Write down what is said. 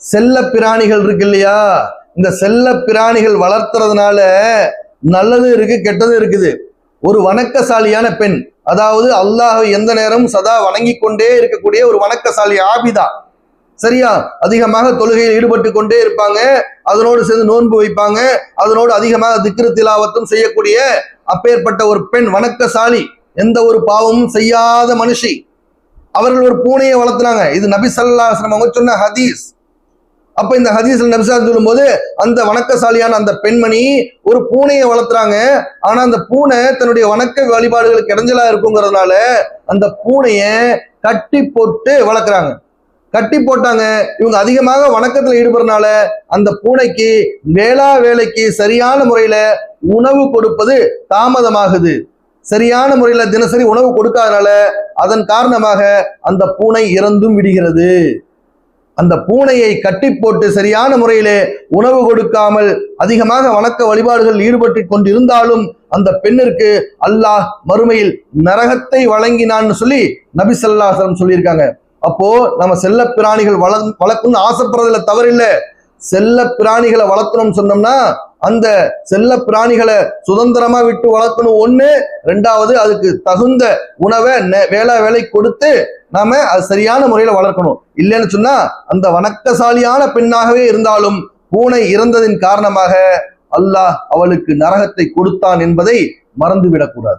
செல்ல பிராணிகள் இருக்கு இல்லையா? இந்த செல்ல பிராணிகள் வளர்த்துறதுனால நல்லதும் இருக்கு கெட்டதும் இருக்குது. ஒரு வணக்கசாலியான பெண் அதாவது அல்லாஹ் எந்த நேரமும் சதா வணங்கி கொண்டே இருக்கக்கூடிய ஒரு வணக்கசாலி ஆபிதா. சரியா? அதிகமாக தொழுகையில் ஈடுபட்டு கொண்டே இருப்பாங்க. அதனோடு சேர்ந்து நோன்பு வைப்பாங்க. அதனோடு அதிகமாக திக்ரு திலாவத்தும் செய்யக்கூடிய அப்பேற்பட்ட ஒரு பெண் வணக்கசாலி எந்த ஒரு பாவமும் செய்யாத மனுஷி. அவர்கள் ஒரு பூனையை வளர்த்துனாங்க. இது நபி ஸல்லல்லாஹு அவங்க சொன்ன ஹதீஸ். அப்ப இந்த ஹதீஸ்ல நபிசா சொல்லும் சொல்லும்போது அந்த வணக்கசாலியான அந்த பெண்மணி ஒரு பூனையை வளர்த்துறாங்க. ஆனா அந்த பூனை தன்னுடைய வணக்க வழிபாடுகளுக்கு இடைஞ்சலா இருக்குங்கிறதுனால அந்த பூனையை கட்டி போட்டு வளர்க்குறாங்க. கட்டி போட்டாங்க. இவங்க அதிகமாக வணக்கத்துல ஈடுபடுறதுனால அந்த பூனைக்கு வேளா வேலைக்கு சரியான முறையில உணவு கொடுப்பது தாமதமாகுது. சரியான முறையில தினசரி உணவு கொடுக்காதனால அதன் காரணமாக அந்த பூனை இறந்தும் விடுகிறது. அந்த பூனையை கட்டி போட்டு சரியான முறையிலே உணவு கொடுக்காமல் அதிகமாக வணக்க வழிபாடுகள் ஈடுபட்டு கொண்டிருந்தாலும் அந்த பெண்ணிற்கு அல்லாஹ் மறுமையில் நரகத்தை வழங்கினான்னு சொல்லி நபி ஸல்லல்லாஹு சொல்லியிருக்காங்க. அப்போ நம்ம செல்ல பிராணிகள் வள வளர்க்கணும்னு ஆசைப்படுறதுல தவறில்லை. செல்ல பிராணிகளை வளர்க்கணும்னு சொன்னோம்னா அந்த செல்ல பிராணிகளை சுதந்திரமா விட்டு வளர்க்கணும். ஒண்ணு ரெண்டாவது அதுக்கு தகுந்த உணவை நெ- வேலை கொடுத்து நாம அது சரியான முறையில வளர்க்கணும். இல்லைன்னு சொன்னா அந்த வணக்கசாலியான பெண்ணாகவே இருந்தாலும் பூனை இறந்ததின் காரணமாக அல்லாஹ் அவளுக்கு நரகத்தை கொடுத்தான் என்பதை மறந்துவிடக்கூடாது.